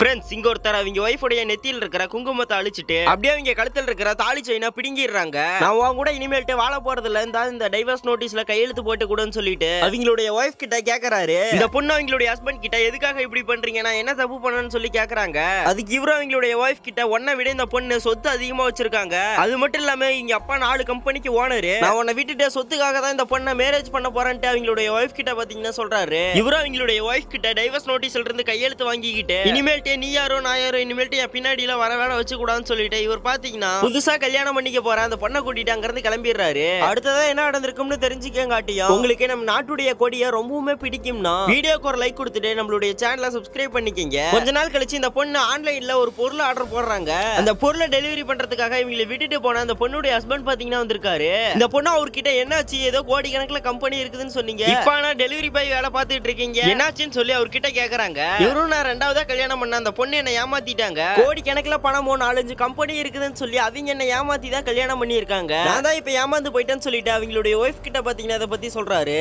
Friends இங்க ஒருத்தர் அவங்க ஒய்ஃபுடைய நெத்தியில் இருக்கிற குங்குமத்தை அழிச்சிட்டு அப்படியே அவங்க கழுத்தில் இருக்கிற தாலி செயினை பிடுங்கிடுறாங்க. நான் உன் கூட இனிமேல்ட்டு வாழ போறதுல இருந்தா இந்த டைவர்ஸ் நோட்டீஸ்ல கையெழுத்து போட்டு கூடன்னு சொல்லிட்டு அவங்களுடைய ஒய்ஃப் கிட்ட கேக்குறாரு. இந்த பொண்ணு அவங்களுடைய ஹஸ்பண்ட் கிட்ட எதுக்காக இப்படி பண்றீங்க? நான் என்ன தப்பு பண்ணனு சொல்லி கேக்குறாங்க. அதுக்கு இவரும் அவங்களுடைய ஒய்ஃப் கிட்ட ஒன்ன விட இந்த பொண்ணு சொத்து அதிகமா வச்சிருக்காங்க. அது மட்டும் இல்லாம இங்க அப்பா நாலு கம்பெனிக்கு ஓனர் நான் உன்னை விட்டுட்டு சொத்துக்காக தான் இந்த பொண்ணை மேரேஜ் பண்ண போறேன்ட்டு அவங்களுடைய ஒய்ஃப் கிட்ட பாத்தீங்கன்னா சொல்றாரு. இவரும் அவங்களுடைய ஒய்ஃப் கிட்ட டைவர்ஸ் நோட்டீஸ்ல இருந்து கையெழுத்து வாங்கிக்கிட்டு இனிமேல் இனிமேல்ட்டே நீ யாரோ நான் யாரோ இனிமேல்ட்டு என் பின்னாடி எல்லாம் வர வேலை வச்சு கூடாதுன்னு சொல்லிட்டு இவர் பாத்தீங்கன்னா புதுசா கல்யாணம் பண்ணிக்க போற அந்த பொண்ணை கூட்டிட்டு அங்க இருந்து கிளம்பிடுறாரு. அடுத்ததா என்ன நடந்திருக்கும்னு தெரிஞ்சுக்கங்காட்டியும் உங்களுக்கு நம்ம நாட்டுடைய கொடியை ரொம்பவுமே பிடிக்கும்னா வீடியோக்கு ஒரு லைக் கொடுத்துட்டு நம்மளுடைய சேனலை சப்ஸ்கிரைப் பண்ணிக்கங்க. கொஞ்ச நாள் கழிச்சு இந்த பொண்ணு ஆன்லைன்ல ஒரு பொருள் ஆர்டர் போடுறாங்க. அந்த பொருளை டெலிவரி பண்றதுக்காக இவங்களை விட்டுட்டு போன அந்த பொண்ணுடைய ஹஸ்பண்ட் பாத்தீங்கன்னா வந்திருக்காரு. இந்த பொண்ணு அவர்கிட்ட என்னாச்சு? ஏதோ கோடி கணக்குல கம்பெனி இருக்குதுன்னு சொன்னீங்க. இப்ப ஆனா டெலிவரி பாய் வேலை பார்த்துட்டு இருக்கீங்க. என்னாச்சுன்னு சொல்லி அவர்கிட்ட கேக்குறாங்க. இவரும் நான் ரெண்டாவதா கல்யாணம் பண்ண அந்த பொண்ணு என்ன ஏமாத்திட்டாங்க. கோடி கணக்குல பணமோ நாலஞ்சு கம்பெனி இருக்குதுன்னு சொல்லி அவங்க என்ன ஏமாத்தி தான் கல்யாணம் பண்ணியிருக்காங்க. நான் தான் இப்ப ஏமாந்து போயிட்டேன்னு சொல்லிட்டு அவங்களுடைய ஒய்ஃப் கிட்ட பாத்தீங்கன்னா அதை பத்தி சொல்றாரு.